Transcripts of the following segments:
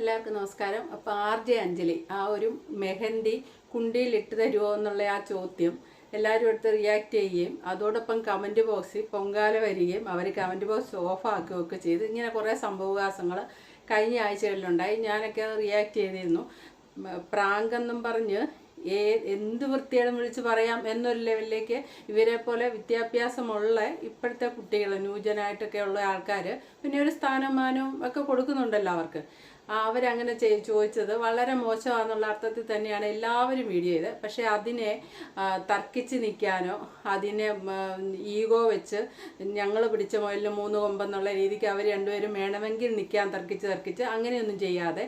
എല്ലാവർക്കും നമസ്കാരം. അപ്പോൾ ആർ ജെ അഞ്ജലി ആ ഒരു മെഹന്തി കുണ്ടിയിൽ ഇട്ട് തരുമോ എന്നുള്ള ആ ചോദ്യം എല്ലാവരും എടുത്ത് റിയാക്ട് ചെയ്യുകയും അതോടൊപ്പം കമന്റ് ബോക്സിൽ പൊങ്കാല വരികയും അവർ കമന്റ് ബോക്സ് ഓഫ് ആക്കുകയൊക്കെ ചെയ്ത് ഇങ്ങനെ കുറേ സംഭവവികാസങ്ങൾ കഴിഞ്ഞ ആഴ്ചകളിലുണ്ടായി. ഞാനൊക്കെ റിയാക്ട് ചെയ്തിരുന്നു. പ്രാങ്ക് എന്നും പറഞ്ഞ് ഏ എന്ത് വൃത്തിയേടും വിളിച്ച് പറയാം എന്നൊരു ലെവലിലേക്ക് ഇവരെ പോലെ വിദ്യാഭ്യാസമുള്ള ഇപ്പോഴത്തെ കുട്ടികൾ ന്യൂജനായിട്ടൊക്കെ ഉള്ള ആൾക്കാർ പിന്നെ ഒരു സ്ഥാനമാനവും ഒക്കെ കൊടുക്കുന്നുണ്ടല്ലോ അവർക്ക്. അവരങ്ങനെ ചോദിച്ചത് വളരെ മോശമാണെന്നുള്ള അർത്ഥത്തിൽ തന്നെയാണ് എല്ലാവരും വീഡിയോ ചെയ്തത്. പക്ഷേ അതിനെ തർക്കിച്ച് നിൽക്കാനോ അതിനെ ഈഗോ വെച്ച് ഞങ്ങൾ പിടിച്ച മുയലിന് മൂന്ന് കൊമ്പെന്നുള്ള രീതിക്ക് അവർ രണ്ടുപേരും വേണമെങ്കിൽ നിൽക്കാൻ തർക്കിച്ച് തർക്കിച്ച് അങ്ങനെയൊന്നും ചെയ്യാതെ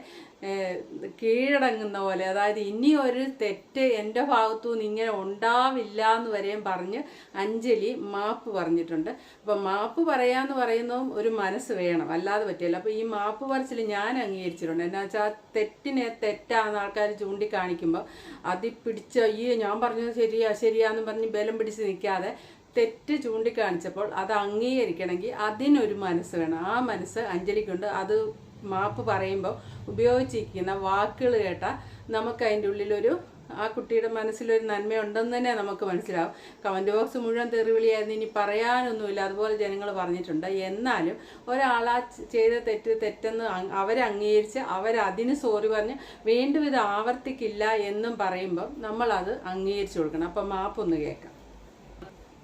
കീഴടങ്ങുന്ന പോലെ അതായത് ഇനി ഒരു തെറ്റ് എന്റെ ഭാഗത്തു നിന്ന് ഇങ്ങനെ ഉണ്ടാവില്ല എന്ന് വരെയും പറഞ്ഞ് അഞ്ജലി മാപ്പ് പറഞ്ഞിട്ടുണ്ട്. അപ്പം മാപ്പ് പറയാന്ന് പറയുന്നതും ഒരു മനസ്സ് വേണം അല്ലാതെ പറ്റില്ല. അപ്പോൾ ഈ മാപ്പ് പറച്ചിൽ ഞാൻ അംഗീകരിച്ചിട്ടുണ്ട് എന്നാ വെച്ചാൽ തെറ്റിനെ തെറ്റാന്ന് ആൾക്കാർ ചൂണ്ടിക്കാണിക്കുമ്പോൾ അതിൽ പിടിച്ച അയ്യോ ഞാൻ പറഞ്ഞത് ശരിയാ ശരിയാന്ന് പറഞ്ഞ് ബലം പിടിച്ച് നിൽക്കാതെ തെറ്റ് ചൂണ്ടിക്കാണിച്ചപ്പോൾ അത് അംഗീകരിക്കണമെങ്കിൽ അതിനൊരു മനസ്സ് വേണം. ആ മനസ്സ് അഞ്ജലിക്കുണ്ട്. അത് മാപ്പ് പറയുമ്പോൾ ഉപയോഗിച്ചിരിക്കുന്ന വാക്കുകൾ കേട്ടാൽ നമുക്ക് അതിന്റെ ഉള്ളിലൊരു ആ കുട്ടിയുടെ മനസ്സിലൊരു നന്മയുണ്ടെന്ന് തന്നെ നമുക്ക് മനസ്സിലാവും. കമന്റ് ബോക്സ് മുഴുവൻ തെറിവിളിയായിരുന്നു. ഇനി പറയാനൊന്നുമില്ല. അതുപോലെ ജനങ്ങൾ പറഞ്ഞിട്ടുണ്ട്. എന്നാലും ഒരാളാ ചെയ്ത തെറ്റ് തെറ്റെന്ന് അവരെ അവരതിന് സോറി പറഞ്ഞ് വീണ്ടും ഇത് ആവർത്തിക്കില്ല എന്നും പറയുമ്പം നമ്മളത് അംഗീകരിച്ചു കൊടുക്കണം. അപ്പം മാപ്പൊന്ന് കേൾക്കാം.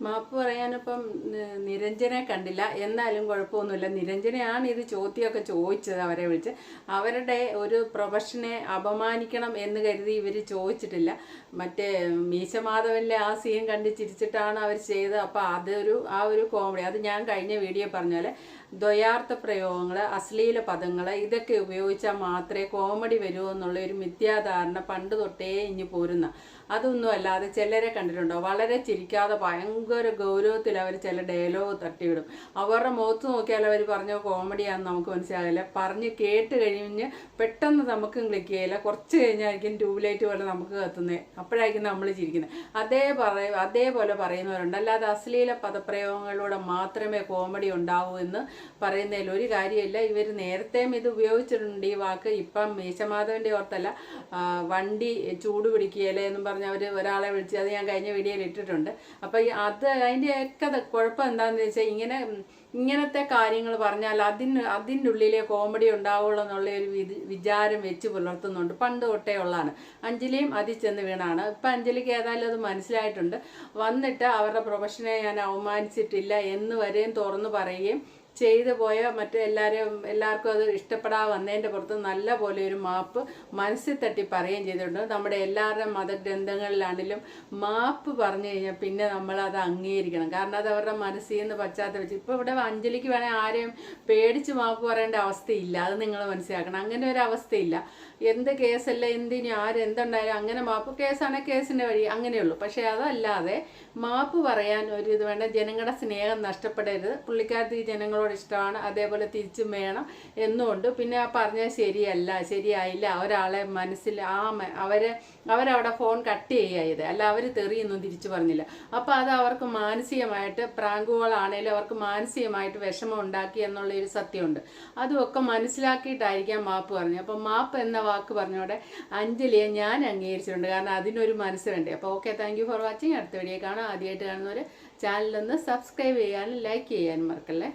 മാപ്പ് പറയാനിപ്പം നിരഞ്ജനെ കണ്ടില്ല. എന്നാലും കുഴപ്പമൊന്നുമില്ല. നിരഞ്ജനയാണ് ഇത് ചോദ്യമൊക്കെ ചോദിച്ചത് അവരെ വിളിച്ച്. അവരുടെ ഒരു പ്രൊഫഷനെ അപമാനിക്കണം എന്ന് കരുതി ഇവർ ചോദിച്ചിട്ടില്ല. മറ്റേ മീശമാധവനിലെ ആ സീൻ കണ്ട് ചിരിച്ചിട്ടാണ് അവർ ചെയ്തത്. അപ്പോൾ അതൊരു ആ ഒരു കോമഡി അത് ഞാൻ കഴിഞ്ഞ വീഡിയോ പറഞ്ഞാൽ ദ്വയാർത്ഥ പ്രയോഗങ്ങൾ അശ്ലീല പദങ്ങൾ ഇതൊക്കെ ഉപയോഗിച്ചാൽ മാത്രമേ കോമഡി വരൂ എന്നുള്ള ഒരു മിഥ്യാധാരണ പണ്ട് തൊട്ടേ ഇനി പോരുന്ന അതൊന്നും അല്ലാതെ ചിലരെ കണ്ടിട്ടുണ്ടോ? വളരെ ചിരിക്കാതെ ഭയങ്കര ഗൗരവത്തിൽ അവർ ചില ഡയലോഗ് തട്ടിവിടും. അവരുടെ മുഖത്ത് നോക്കിയാൽ അവർ പറഞ്ഞ കോമഡിയാണെന്ന് നമുക്ക് മനസ്സിലാകില്ല പറഞ്ഞ് കേട്ട് കഴിഞ്ഞ് പെട്ടെന്ന് നമുക്കും ക്ലിക്ക് ചെയ്യില്ല. കുറച്ച് കഴിഞ്ഞായിരിക്കും ട്യൂബ്ലൈറ്റ് പോലെ നമുക്ക് കത്തുന്നത് അപ്പോഴായിരിക്കും നമ്മൾ ചിരിക്കുന്നത്. അതേ പറയ അതേപോലെ പറയുന്നവരുണ്ട്. അല്ലാതെ അശ്ലീല പദപ്രയോഗങ്ങളിലൂടെ മാത്രമേ കോമഡി ഉണ്ടാവൂ എന്ന് പറയുന്നതിൽ ഒരു കാര്യമില്ല. ഇവർ നേരത്തെയും ഇത് ഉപയോഗിച്ചിട്ടുണ്ട് ഈ വാക്ക്. ഇപ്പം മീശമാധവന്റെ ഓർത്തല്ല. വണ്ടി ചൂട് പിടിക്കുകയല്ലേ എന്നും പറഞ്ഞ് അവർ ഒരാളെ വിളിച്ച് അത് ഞാൻ കഴിഞ്ഞ വീഡിയോയിൽ ഇട്ടിട്ടുണ്ട്. അപ്പോൾ ഈ അത് അതിന്റെയൊക്കെ കുഴപ്പം എന്താണെന്ന് വെച്ചാൽ ഇങ്ങനെ ഇങ്ങനത്തെ കാര്യങ്ങൾ പറഞ്ഞാൽ അതിന് അതിന്റെ ഉള്ളിലെ കോമഡി ഉണ്ടാവുള്ളൂ എന്നുള്ള ഒരു വിചാരം വെച്ച് പുലർത്തുന്നുണ്ട്. പണ്ട് തൊട്ടേ ഉള്ളതാണ്. അഞ്ജലിയും അതിൽ ചെന്ന് വീണാണ്. ഇപ്പം അഞ്ജലിക്ക് ഏതായാലും അത് മനസ്സിലായിട്ടുണ്ട്. വന്നിട്ട് അവരുടെ പ്രൊഫഷനെ ഞാൻ അവമാനിച്ചിട്ടില്ല എന്ന് വരെയും തുറന്നു പറയുകയും ചെയ്തു പോയ മറ്റേ എല്ലാവരും എല്ലാവർക്കും അത് ഇഷ്ടപ്പെടാതെ വന്നതിന്റെ പുറത്ത് നല്ല പോലെ ഒരു മാപ്പ് മനസ്സിൽ തട്ടി പറയുകയും ചെയ്തിട്ടുണ്ട്. നമ്മുടെ എല്ലാവരുടെ മതഗ്രന്ഥങ്ങളിലാണെങ്കിലും മാപ്പ് പറഞ്ഞു കഴിഞ്ഞാൽ പിന്നെ നമ്മൾ അത് അംഗീകരിക്കണം. കാരണം അത് അവരുടെ മനസ്സിൽ നിന്ന് പശ്ചാത്തലം ഇപ്പോൾ ഇവിടെ അഞ്ജലിക്ക് വേണേൽ ആരെയും പേടിച്ച് മാപ്പ് പറയേണ്ട അവസ്ഥയില്ല. അത് നിങ്ങൾ മനസ്സിലാക്കണം. അങ്ങനെ ഒരു അവസ്ഥയില്ല. എന്ത് കേസല്ല എന്തിനും ആര് എന്തുണ്ടായാലും അങ്ങനെ മാപ്പ് കേസാണെങ്കിൽ കേസിന്റെ വഴി അങ്ങനെയുള്ളൂ. പക്ഷേ അതല്ലാതെ മാപ്പ് പറയാൻ ഒരു ഇത് വേണ്ട ജനങ്ങളുടെ സ്നേഹം നഷ്ടപ്പെടരുത്. പുള്ളിക്കാരത്തി ജനങ്ങളോട് ഇഷ്ടമാണ് അതേപോലെ തിരിച്ചും വേണം എന്നുകൊണ്ട് പിന്നെ ആ പറഞ്ഞാൽ ശരിയല്ല ശരിയായില്ല ഒരാളെ മനസ്സിൽ ആ അവരെ അവരവിടെ ഫോൺ കട്ട് ചെയ്യുക അല്ല അവർ തെറിയൊന്നും തിരിച്ചു പറഞ്ഞില്ല. അപ്പോൾ അത് അവർക്ക് മാനസികമായിട്ട് പ്രാങ്കുകളാണേലും അവർക്ക് മാനസികമായിട്ട് വിഷമം ഉണ്ടാക്കി എന്നുള്ള ഒരു സത്യമുണ്ട്. അതുമൊക്കെ മനസ്സിലാക്കിയിട്ടായിരിക്കാം മാപ്പ് പറഞ്ഞത്. അപ്പം മാപ്പ് എന്ന വാക്ക് പറഞ്ഞോടെ അഞ്ജലിയെ ഞാൻ അംഗീകരിച്ചിട്ടുണ്ട്. കാരണം അതിനൊരു മനസ്സ് വേണ്ടേ. അപ്പോൾ ഓക്കെ താങ്ക് ഫോർ വാച്ചിങ് അടുത്ത വീഡിയോ കാണാം. ആദ്യമായിട്ട് കാണുന്നവർ ചാനലൊന്ന് സബ്സ്ക്രൈബ് ചെയ്യാനും ലൈക്ക് ചെയ്യാനും മറക്കല്ലേ?